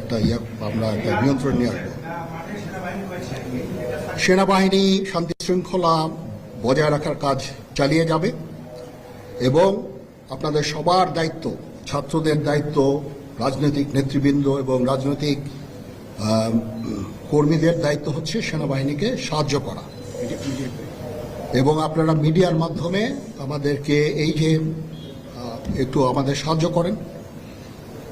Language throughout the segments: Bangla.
একটা ইয়ে আমরা একটা নিয়ন্ত্রণ নিয়ে আসব। সেনাবাহিনী শান্তি শৃঙ্খলা বজায় রাখার কাজ চালিয়ে যাবে এবং আপনাদের সবার দায়িত্ব, ছাত্রদের দায়িত্ব, রাজনৈতিক নেতৃবৃন্দ এবং রাজনৈতিক কর্মীদের দায়িত্ব হচ্ছে সেনাবাহিনীকে সাহায্য করা। এবং আপনারা মিডিয়ার মাধ্যমে আমাদেরকে এই যে একটু আমাদের সাহায্য করেন।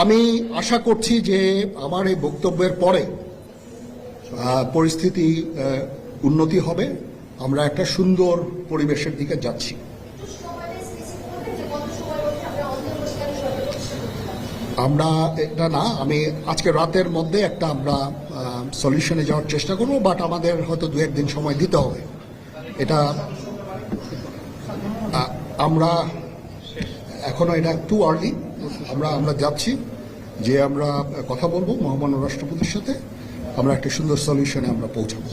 আমি আশা করছি যে আমার এই বক্তব্যের পরে পরিস্থিতি উন্নতি হবে। আমরা একটা সুন্দর পরিবেশের দিকে যাচ্ছি। আমরা, এটা না, আমি আজকে রাতের মধ্যে একটা আমরা সলিউশনে যাওয়ার চেষ্টা করব বাট আমাদের হয়তো দু একদিন সময় দিতে হবে। এটা আমরা এখনও এটা টু আর্লি আমরা আমরা যাচ্ছি যে আমরা কথা বলব মহামান্য রাষ্ট্রপতির সাথে। আমরা একটা সুন্দর সলিউশনে আমরা পৌঁছাবো।